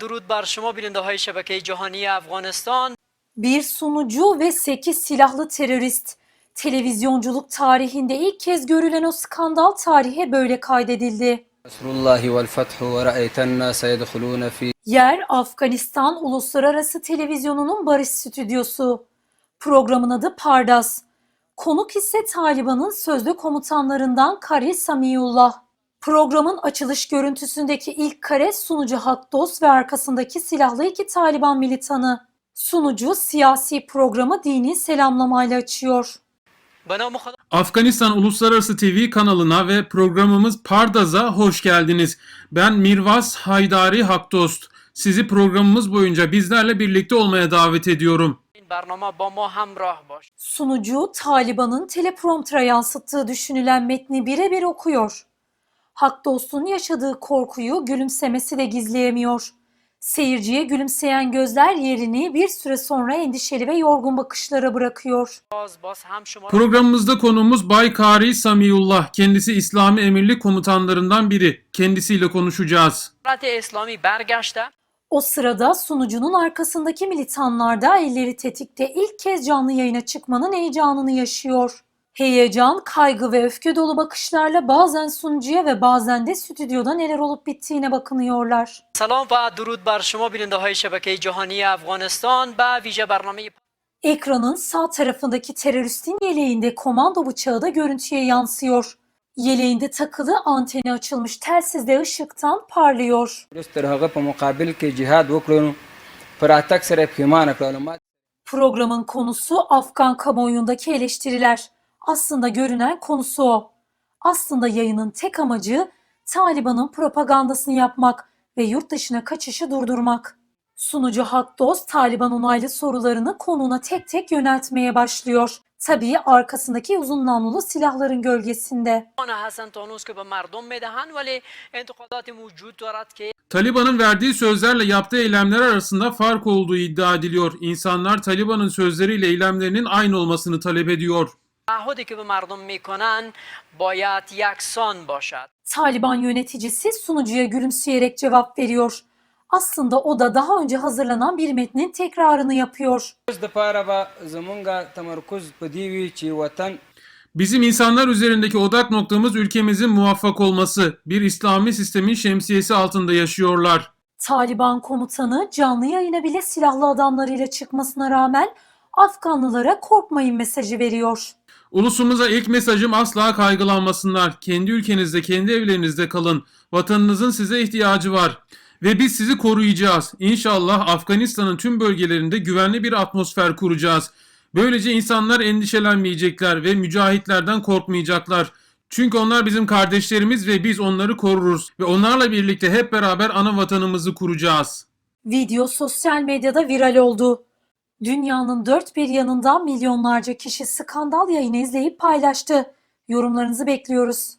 درود بر شما بیننده های شبکه جهانی افغانستان Bir sunucu ve 8 silahlı terörist. Televizyonculuk tarihinde ilk kez görülen o skandal tarihe böyle kaydedildi. نصر الله والفتح ورأيت الناس يدخلون في Yer Afganistan Uluslararası Televizyonu'nun barış stüdyosu. Programın adı Pardas. Konuk ise Taliban'ın sözde komutanlarından Kari Samiullah. Programın açılış görüntüsündeki ilk kare sunucu Haddos ve arkasındaki silahlı iki Taliban militanı. Sunucu siyasi programı dini selamlamayla açıyor. Afganistan Uluslararası TV kanalına ve programımız Pardaz'a hoş geldiniz. Ben Mirvas Haydari Hakdost. Sizi programımız boyunca bizlerle birlikte olmaya davet ediyorum. Sunucu Taliban'ın telepromptera yansıttığı düşünülen metni birebir okuyor. Hak dostunun yaşadığı korkuyu gülümsemesi de gizleyemiyor. Seyirciye gülümseyen gözler yerini bir süre sonra endişeli ve yorgun bakışlara bırakıyor. Programımızda konuğumuz Bay Kari Samiullah. Kendisi İslami Emirlik komutanlarından biri. Kendisiyle konuşacağız. O sırada sunucunun arkasındaki militanlar elleri tetikte ilk kez canlı yayına çıkmanın heyecanını yaşıyor. Heyecan, kaygı ve öfke dolu bakışlarla bazen sunucuya ve bazen de stüdyoda neler olup bittiğine bakınıyorlar. سلام و درود بر شما بیننده های شبکه جهانی افغانستان به ویژه برنامه Ekranın sağ tarafındaki teröristin yeleğinde komando bıçağı da görüntüye yansıyor. Yeleğinde takılı anteni açılmış telsizde ışıktan parlıyor. درست تر هغه په مقابل کې jihad وکړو نو پر اتک سره یې پښیمانه کړلو ما Programın konusu Afgan kamuoyundaki eleştiriler. Aslında görünen konusu o. Aslında yayının tek amacı Taliban'ın propagandasını yapmak ve yurt dışına kaçışı durdurmak. Sunucu Hak Dost, Taliban onaylı sorularını konuna tek tek yöneltmeye başlıyor. Tabii arkasındaki uzun namlulu silahların gölgesinde. Taliban'ın verdiği sözlerle yaptığı eylemler arasında fark olduğu iddia ediliyor. İnsanlar Taliban'ın sözleriyle eylemlerinin aynı olmasını talep ediyor. تعهدی که به مردم میکنند باید یکسان باشد Taliban yöneticisi sunucuya gülümseyerek cevap veriyor. Aslında o da daha önce hazırlanan bir metnin tekrarını yapıyor. اوس د پاره به زمونږه تمرکز په دې وي چې وطن Bizim insanlar üzerindeki odak noktamız ülkemizin muvaffak olması. Bir İslami sistemin şemsiyesi altında yaşıyorlar. Taliban komutanı canlı yayına bile silahlı adamlarıyla çıkmasına rağmen Afganlılara korkmayın mesajı veriyor. Ulusumuza ilk mesajım asla kaygılanmasınlar. Kendi ülkenizde, kendi evlerinizde kalın. Vatanınızın size ihtiyacı var. Ve biz sizi koruyacağız. İnşallah Afganistan'ın tüm bölgelerinde güvenli bir atmosfer kuracağız. Böylece insanlar endişelenmeyecekler ve mücahitlerden korkmayacaklar. Çünkü onlar bizim kardeşlerimiz ve biz onları koruruz. Ve onlarla birlikte hep beraber ana vatanımızı kuracağız. Video sosyal medyada viral oldu. Dünyanın dört bir yanından milyonlarca kişi skandal yayını izleyip paylaştı. Yorumlarınızı bekliyoruz.